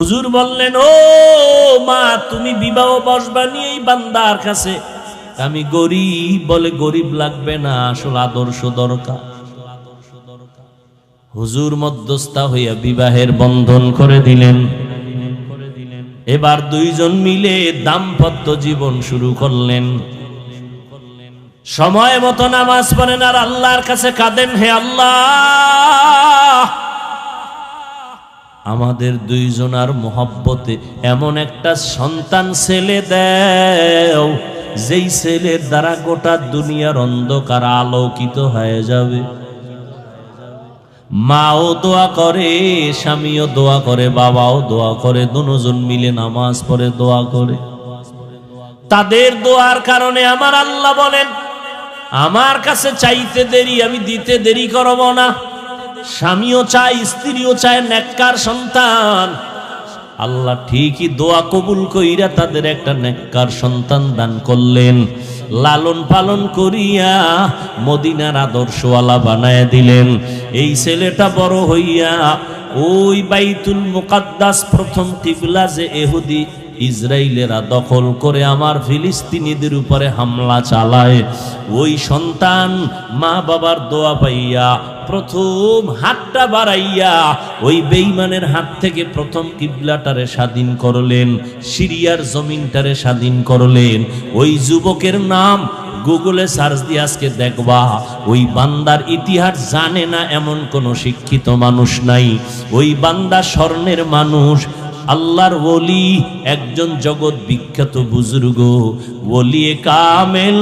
হুজুর বললেন, ও মা, তুমি বিবাহ বসবানি এই বান্দার কাছে। আমি গরিব বলে গরিব লাগবে না, আসল আদর্শ দরকার। হুজুর মধ্যস্থা হইয়া বিবাহের বন্ধন করে দিলেন। এবার দুইজন মিলে দাম্পত্য জীবন শুরু করলেন। সময় মতো নামাজ পড়েন আর আল্লাহর কাছে কাঁদেন, হে আল্লাহ আমাদের দুইজনার মোহব্বতে এমন একটা সন্তান ছেলে দেও, যেই ছেলের দ্বারা গোটা দুনিয়ার অন্ধকার আলোকিত হয়ে যাবে। মাও দোয়া করে, স্বামীও দোয়া করে, বাবাও দোয়া করে, দুজন মিলে নামাজ পড়ে, দোয়া করে। তাদের দোয়ার কারণে আমার আল্লাহ বলেন, আমার কাছে চাইতে দেরি, আমি দিতে দেরি করব না। স্বামীও চায়, স্ত্রীও চায় নেককার সন্তান। আল্লাহ ঠিকই দোয়া কবুল কইরা তাদের একটা নেককার সন্তান দান করলেন। লালন পালন করিয়া মদিনার আদর্শওয়ালা বানায় দিলেন। এই ছেলেটা বড় হইয়া ওই বাইতুল মুকাদ্দাস প্রথম কিবলা যে এহুদি ইসরায়েলেরা দখল করে আমার ফিলিস্তিনিদের উপরে হামলা চালায়। ওই সন্তান মা বাবার দোয়া পাইয়া, প্রথম হাতটা বাড়াইয়া ওই বেইমানের হাত থেকে প্রথম কিবলাটারে স্বাধীন করলেন, সিরিয়ার জমিনটারে স্বাধীন করলেন। ওই যুবকের নাম গুগলে সার্চ দিয়ে আজকে দেখবা, ওই বান্দার ইতিহাস জানে না এমন কোনো শিক্ষিত মানুষ নাই। ওই বান্দা স্বর্ণের মানুষ আল্লাহর ওলি একজন জগৎ বিখ্যাত বুজুর্গ ওলিয়ে কামেল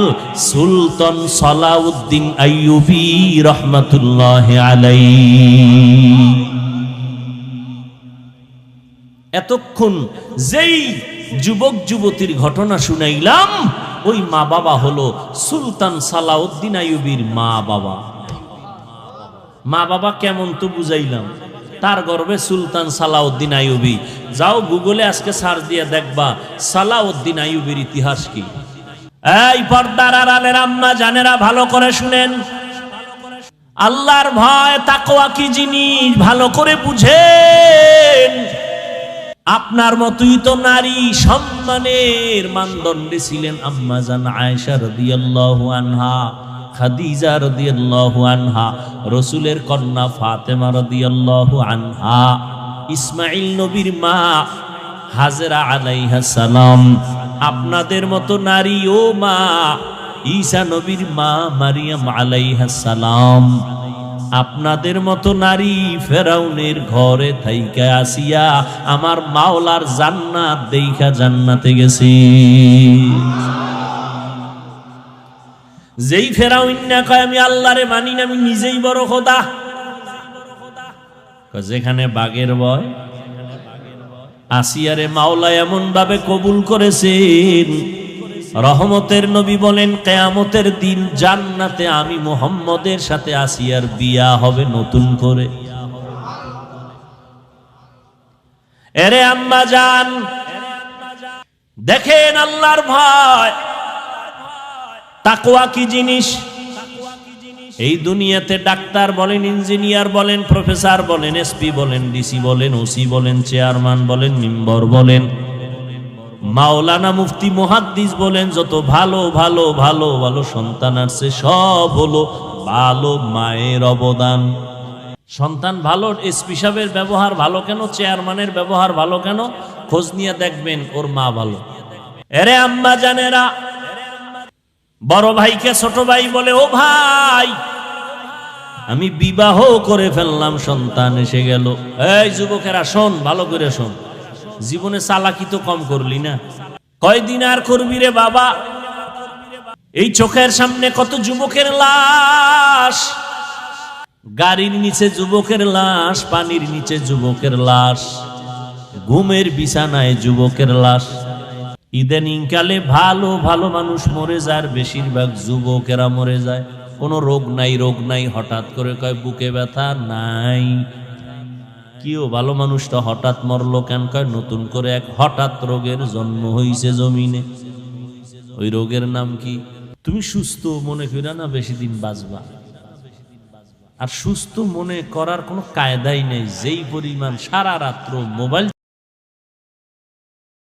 সুলতান সালাউদ্দিন আইয়ুবি রহমাতুল্লাহ আলাই এতক্ষণ যেই যুবক যুবতীর ঘটনা শুনাইলাম, ওই মা বাবা হলো সুলতান সালাউদ্দিন আইয়ুবির মা বাবা। মা বাবা কেমন তো বুঝাইলাম। তার গর্বে সুলতান সালাউদ্দিন আইয়ুবি। যাও গুগলে আজকে সার্চ দিয়ে দেখবা, সালাউদ্দিন আইয়ুবির ইতিহাস কি? এই পর্দার আড়ালের আম্মা জানেরা ভালো করে শুনেন। আল্লাহর ভয়, তাকওয়া কি জিনিস? ভালো করে বুঝেন। আপনার মতই তো নারী, সম্মানের মানদণ্ডে ছিলেন আম্মা জান আয়েশা রাদিয়াল্লাহু আনহা। খাদিজা রাদিয়াল্লাহু আনহা, রসুলের কন্যা ফাতেমা রাদিয়াল্লাহু আনহা ইসমাইল নবীর মা হাজরা আলাইহা সালাম, আপনাদের মতো নারী ও মা, ঈসা নবীর মা মারিয়াম আলাইহা সালাম, আপনাদের মতো নারী ফেরাউনের ঘরে থাইকা আসিয়া আমার মাওলার জান্নাত দেইখা জান্নাতে গেছি। যেই ফেরাউন না কয়, আমি আল্লাহরে মানি না, আমি নিজেই বড় খোদা। যেখানে বাঘের বয় আসিয়ারে মাওলা এমন ভাবে কবুল করেছেন। রহমতের নবী বলেন, কেয়ামতের দিন জান্নাতে আমি মোহাম্মদের সাথে আসিয়ার বিয়া হবে নতুন করে। এরে আম্মা যান দেখেন আল্লাহর ভয়। তাকওয়া কি জিনিস? এই দুনিয়াতে ডাক্তার বলেন, ইঞ্জিনিয়ার বলেন, প্রফেসর বলেন, এসপি বলেন, ডিসি বলেন, ওসি বলেন, চেয়ারম্যান বলেন, মেম্বার বলেন, মাওলানা মুফতি মুহাদ্দিস বলেন, যত ভালো ভালো ভালো ভালো সন্তান আছে, সব হলো ভালো মায়ের অবদান। সন্তান ভালো, এসপি সাহেবের ব্যবহার ভালো কেন? চেয়ারম্যানের ব্যবহার ভালো কেন? খোঁজ নিয়ে দেখবেন, ওর মা ভালো। এরে আম্মা জানেরা বড় ভাইকে ছোট ভাই বলে, ও ভাই, আমি বিবাহ করে ফেললাম, সন্তান এসে গেল। এই যুবকেরা, শোন, ভালো করে শোন। জীবনে চালাকি তো কম করলি না। কয়দিন আর করবি রে বাবা? এই চোখের সামনে কত যুবকের লাশ। গাড়ির নিচে যুবকের লাশ, পানির নিচে যুবকের লাশ। ঘুমের বিছানায় যুবকের লাশ। ইদানিং কালে ভালো ভালো মানুষ মরে যায়, আর বেশিরভাগ যুবকেরা মরে যায়। কোনো রোগ নাই রোগ নাই, হঠাৎ করে কয়, বুকে ব্যথা নাই। কিও ভালো মানুষটা হঠাৎ মরলো কেন? কয়, নতুন করে এক হঠাৎ রোগের জন্ম হইছে জমিনে। ওই রোগের নাম কি? তুমি সুস্থ মনে কইরা না বেশি দিন বাঁচবা? আর সুস্থ মনে করার কোনো কায়দাই নেই। যেই পরিমাণ সারা রাত্র মোবাইল